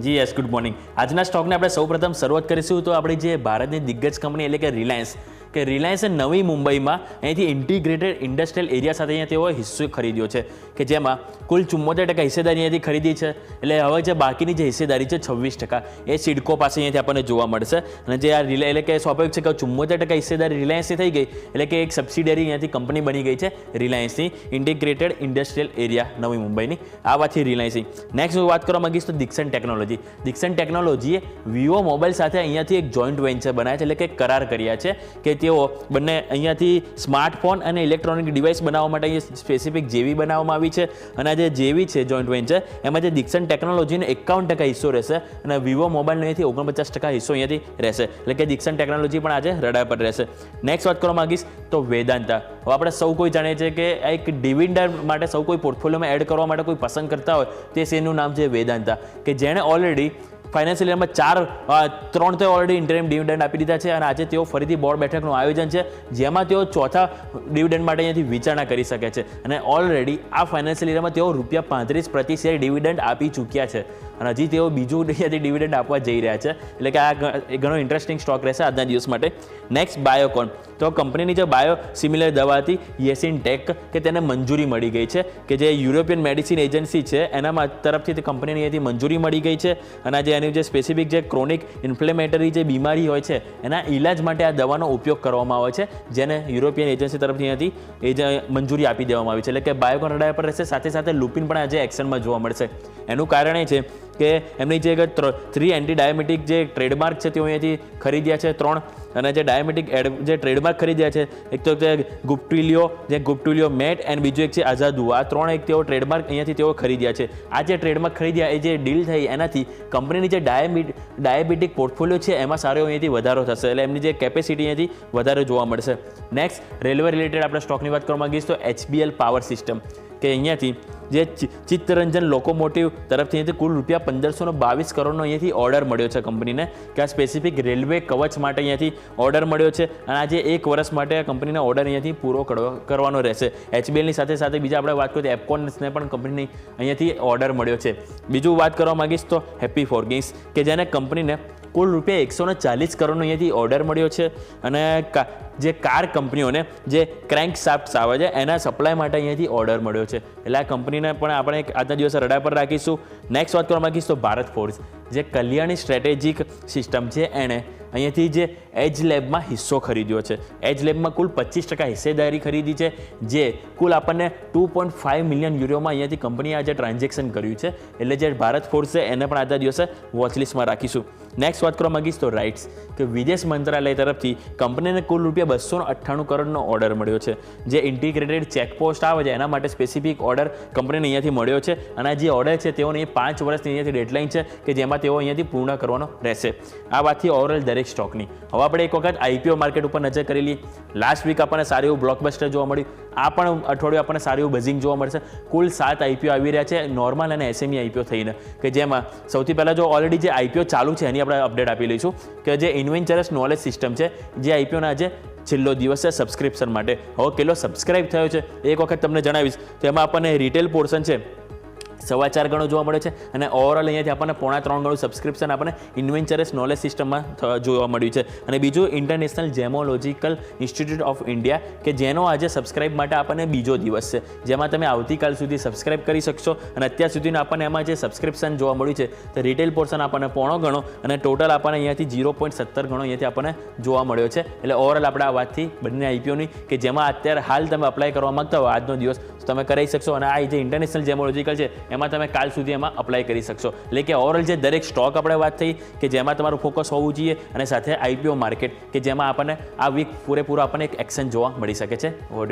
જી yes good morning આજના સ્ટોકને આપણે સૌપ્રથમ શરૂઆત કરીશું તો આપણી જે ભારતની દિગ્ગજ કંપની એટલે કે રિલાયન્સ કે રિલાયન્સે નવી મુંબઈમાં અહીંથી ઇન્ટિગ્રેટેડ ઇન્ડસ્ટ્રીયલ એરિયા સાથે અહીંયા તેઓએ હિસ્સો ખરીદ્યો છે, કે જેમાં કુલ ચુમ્મોતેર ટકા હિસ્સેદારી અહીંયાથી ખરીદી છે, એટલે હવે જે બાકીની જે હિસ્સેદારી છે છવ્વીસ ટકા, એ સિડકો પાસે અહીંયાથી આપણને જોવા મળશે. અને જે આ રિલા એટલે કે સ્વાભાવિક છે કે ચુમ્મોતેર ટકા હિસ્સેદારી રિલાયન્સની થઈ ગઈ, એટલે કે એક સબસિડરી અહીંયાથી કંપની બની ગઈ છે રિલાયન્સની ઇન્ટિગ્રેટેડ ઇન્ડસ્ટ્રીયલ એરિયા નવી મુંબઈની. આ વાત છે રિલાયન્સની નેક્સ્ટ હું વાત કરવા માગીશ તો દિક્સન ટેકનોલોજી દિક્સન ટેકનોલોજીએ વિવો મોબાઈલ સાથે અહીંયાથી એક જોઈન્ટ વેન્ચર બનાવ્યા છે, એટલે કે કરાર કર્યા છે, કે તેઓ બંને અહીંયાથી સ્માર્ટફોન અને ઇલેક્ટ્રોનિક ડિવાઇસ બનાવવા માટે અહીંયા સ્પેસિફિક જેવી બનાવવામાં આવી છે. અને આ જે જેવી છે જોઈન્ટ વેન્ચર એમાં જે દિક્સન ટેકનોલોજીનો એકાવન ટકા હિસ્સો રહેશે અને વિવો મોબાઈલનો અહીંયાથી ઓગણપચાસ ટકા હિસ્સો અહીંયાથી રહેશે. એટલે કે દિક્સન ટેકનોલોજી પણ આજે રડાર પર રહેશે. નેક્સ્ટ વાત કરવા માંગીશ તો વેદાંતા. હવે આપણે સૌ કોઈ જાણીએ છીએ કે એક ડિવિડર માટે સૌ કોઈ પોર્ટફોલિયોમાં એડ કરવા માટે કોઈ પસંદ કરતા હોય, તે શેરનું નામ છે વેદાંતા. કે જેણે ઓલરેડી ફાઇનાન્શિયલ યરમાં ચાર ત્રણ તો ઓલરેડી ઇન્ટરમ ડિવિડન્ડ આપી દીધા છે અને આજે તેઓ ફરીથી બોર્ડ બેઠકનું આયોજન છે, જેમાં તેઓ ચોથા ડિવિડન્ડ માટે અહીંયાથી વિચારણા કરી શકે છે. અને ઓલરેડી આ ફાઇનાન્શિયલ યરમાં તેઓ રૂપિયા પાંત્રીસ પ્રતિ શેર ડિવિડન્ડ આપી ચૂક્યા છે. અને હજી તેઓ બીજું અહીંયાથી ડિવિડન્ડ આપવા જઈ રહ્યા છે, એટલે કે આ ઘણો ઇન્ટરેસ્ટિંગ સ્ટોક રહેશે આજના દિવસ માટે. નેક્સ્ટ બાયોકોન તો કંપનીની જે બાયો સિમિલર દવા હતી યેસિન ટેક કે તેને મંજૂરી મળી ગઈ છે, કે જે યુરોપિયન મેડિસિન એજન્સી છે એનામાં તરફથી તે કંપનીની અહીંયાથી મંજૂરી મળી ગઈ છે, અને જે એની જે સ્પેસિફિક જે ક્રોનિક ઇન્ફ્લેમેટરી જે બીમારી હોય છે, એના ઈલાજ માટે આ દવાનો ઉપયોગ કરવામાં આવે છે, જેને યુરોપિયન એજન્સી તરફથી અહીંયાથી એ જે મંજૂરી આપી દેવામાં આવી છે. એટલે કે બાયોકોન રડાર પર રહેશે, સાથે સાથે લુપિન પણ આજે એક્શનમાં જોવા મળશે. એનું કારણ એ છે કે એમની જે થ્રી એન્ટી ડાયાબિટીક જે ટ્રેડમાર્ક છે તેઓ અહીંયાથી ખરીદ્યા છે, ત્રણ. અને જે ડાયામેટિક એડ જે ટ્રેડમાર્ક ખરીદ્યા છે, એક તો તે ગુપ્ટિલિયો, જે ગુપ્ટિલિયો મેટ એન્ડ બીજું એક છે આઝાદુ. આ ત્રણ એક તેઓ ટ્રેડમાર્ક અહીંયાથી તેઓ ખરીદ્યા છે. આ જે ટ્રેડમાર્ક ખરીદ્યા, એ જે ડીલ થઈ, એનાથી કંપનીની જે ડાયાબિટ ડાયાબિટીક પોર્ટફોલિયો છે, એમાં સારો અહીંયાથી વધારો થશે. એટલે એમની જે કેપેસિટી અહીંયાથી વધારે જોવા મળશે. નેક્સ્ટ રેલવે રિલેટેડ આપણે સ્ટોકની વાત કરવા માંગીશ, તો એચબીએલ પાવર સિસ્ટમ કે અહીંયાથી જે ચિત્તરંજન લોકોમોટિવ તરફથી અહીંથી કુલ રૂપિયા પંદરસોનો બાવીસ કરોડનો અહીંયાથી ઓર્ડર મળ્યો છે કંપનીને, કે આ સ્પેસિફિક રેલવે કવચ માટે અહીંયાથી ઓર્ડર મળ્યો છે અને આજે એક વર્ષ માટે આ કંપનીને ઓર્ડર અહીંયાથી પૂરો કરવા- કરવાનો રહેશે. એચબીએલની સાથે સાથે બીજા આપણે વાત કરીએ એપકોન્સને પણ કંપનીની અહીંયાથી ઓર્ડર મળ્યો છે. બીજું વાત કરવા માંગીશ તો હેપી ફોર્ગિંગ્સ કે જેને કંપનીને કુલ રૂપિયા એકસો ચાલીસ કરોડનો અહીંયાથી ઓર્ડર મળ્યો છે અને જે કાર કંપનીઓને જે ક્રેન્ક સાફ્ટ આવે છે, એના સપ્લાય માટે અહીંયાથી ઓર્ડર મળ્યો છે. એટલે આ કંપનીને પણ આપણે આજના દિવસે રડા પર રાખીશું. નેક્સ્ટ વાત કરવા માગીશ તો ભારત ફોર્સ જે કલ્યાણી સ્ટ્રેટેજિક સિસ્ટમ છે એણે અહીંયાથી જે એજ લેબમાં હિસ્સો ખરીદ્યો છે. એજ લેબમાં કુલ પચીસ ટકા હિસ્સેદારી ખરીદી છે, જે કુલ આપણને ટુ પોઈન્ટ ફાઇવ મિલિયન યુરોમાં અહીંયાથી કંપનીએ આજે ટ્રાન્ઝેક્શન કર્યું છે. એટલે જે ભારત ફોર્સ છે એને પણ આજના દિવસે વોચલિસ્ટમાં રાખીશું. નેક્સ્ટ વાત કરવા માંગીશ તો રાઇટ્સ કે વિદેશ મંત્રાલય તરફથી કંપનીને કુલ રૂપિયા બસો અઠ્ઠાણું કરોડનો ઓર્ડર મળ્યો છે. જે ઇન્ટિગ્રેટેડ ચેકપોસ્ટ આવે છે, એના માટે સ્પેસિફિક ઓર્ડર કંપનીને અહીંયાથી મળ્યો છે. અને જે ઓર્ડર છે, તેઓની પાંચ વર્ષની અહીંયાથી ડેડલાઇન છે, કે જેમાં તેઓ અહીંયાથી પૂર્ણ કરવાનો રહેશે. આ વાતથી ઓવરઓલ દરેક સ્ટોકની. હવે આપણે એક વખત આઈપીઓ માર્કેટ ઉપર નજર કરી લઈએ. લાસ્ટ વીક આપણને સારું એવું બ્લોકબસ્ટર જોવા મળ્યું. આ પણ અઠવાડિયું આપણને સારું એવું બઝિંગ જોવા મળશે. કુલ સાત આઈપીઓ આવી રહ્યા છે નોર્મલ અને એસએમઈ આઈપીઓ થઈને. કે જેમાં સૌથી પહેલાં જો ઓલરેડી જે આઈપીઓ ચાલુ છે, એની આપણે અપડેટ આપી લઈશું. કે જે ઇન્વેન્ચરસ નોલેજ સિસ્ટમ છે, જે આઈપીઓના આજે છેલ્લો દિવસ છે સબસ્ક્રિપ્શન માટે. હવે કેટલો સબસ્ક્રાઇબ થયો છે, એક વખત તમને જણાવીશ. તો એમાં આપણને રિટેલ પોર્શન છે સવા ચાર ગણો જોવા મળે છે અને ઓવરઓલ અહીંયાથી આપણને પોણા ત્રણ ગણું સબસ્ક્રિપ્શન આપણને ઇન્વેન્ચરસ નોલેજ સિસ્ટમમાં જોવા મળ્યું છે. અને બીજું international gemological institute of India કે જેનો આજે સબસ્ક્રાઇબ માટે આપણને બીજો દિવસ છે. જેમાં તમે આવતીકાલ સુધી સબસ્ક્રાઇબ કરી શકશો અને અત્યાર સુધીનું આપણને એમાં જે સબસ્ક્રિપ્શન જોવા મળ્યું છે, તો રિટેલ પોર્શન આપણને પોણો ગણો અને ટોટલ આપણને અહીંયાથી ઝીરો પોઈન્ટ સત્તર ગણો અહીંયાથી આપણને જોવા મળ્યો છે. એટલે ઓવરઓલ આપણે આ વાતથી બંને આઈપીઓની, કે જેમાં અત્યારે હાલ તમે અપ્લાય કરવા માગતા હો આજનો દિવસ તમે કરાવી શકશો. અને આ જે ઇન્ટરનેશનલ જેમોલોજીકલ છે એમાં તમે કાલ સુધી એમાં અપ્લાય કરી શકશો. એટલે કે ઓવરઓલ જે દરેક સ્ટોક આપણે વાત થઈ કે જેમાં તમારું ફોકસ હોવું જોઈએ અને સાથે આઈપીઓ માર્કેટ કે જેમાં આપણને આ વીક પૂરેપૂરો આપણને એક એક્શન જોવા મળી શકે છે.